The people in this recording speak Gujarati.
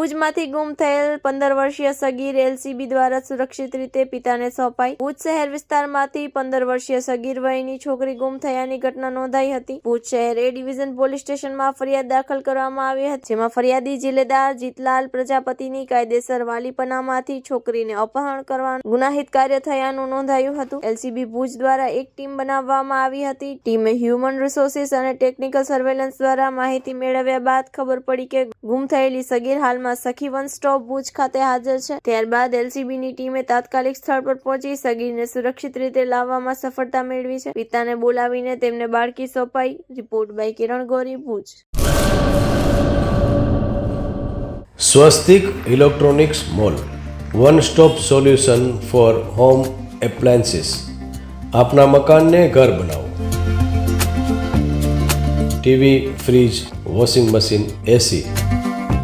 ભુજમાંથી ગુમ થયેલ પંદર વર્ષીય સગીર એલસીબી દ્વારા સુરક્ષિત રીતે પિતાને સોંપાઈ. ભુજ શહેર વિસ્તારમાંથી પંદર વર્ષીય સગીર વયની છોકરી ગુમ થયાની ઘટના નોંધાઈ હતી. ભુજ શહેર એ ડિવિઝન પોલીસ સ્ટેશનમાં ફરિયાદ દાખલ કરવામાં આવી હતી, જેમાં ફરિયાદી જિલ્લેદાર જીતલાલ પ્રજાપતિની કાયદેસર વાલીપનામાંથી છોકરીને અપહરણ કરવાનું ગુનાહિત કાર્ય થયાનું નોંધાયું હતું. એલસીબી ભુજ દ્વારા એક ટીમ બનાવવામાં આવી હતી. ટીમે હ્યુમન રિસોર્સિસ અને ટેકનિકલ સર્વેલન્સ દ્વારા માહિતી મેળવ્યા બાદ ખબર પડી કે ગુમ થયેલી સગીર હાલમાં સખી વન સ્ટોપ ભુજ ખાતે હાજર છે. ત્યારબાદ એલસીબીની ટીમે તાત્કાલિક સ્થળ પર પહોંચી સગીરને સુરક્ષિત રીતે લાવવામાં સફળતા મેળવી છે. પિતાને બોલાવીને તેમને બાળકી સોંપાઈ. Report by Kiran Gori, Bhuj. Swastik electronics mall, one stop solution for home appliances. આપના મકાનને ઘર બનાવો. TV, fridge, washing machine, AC.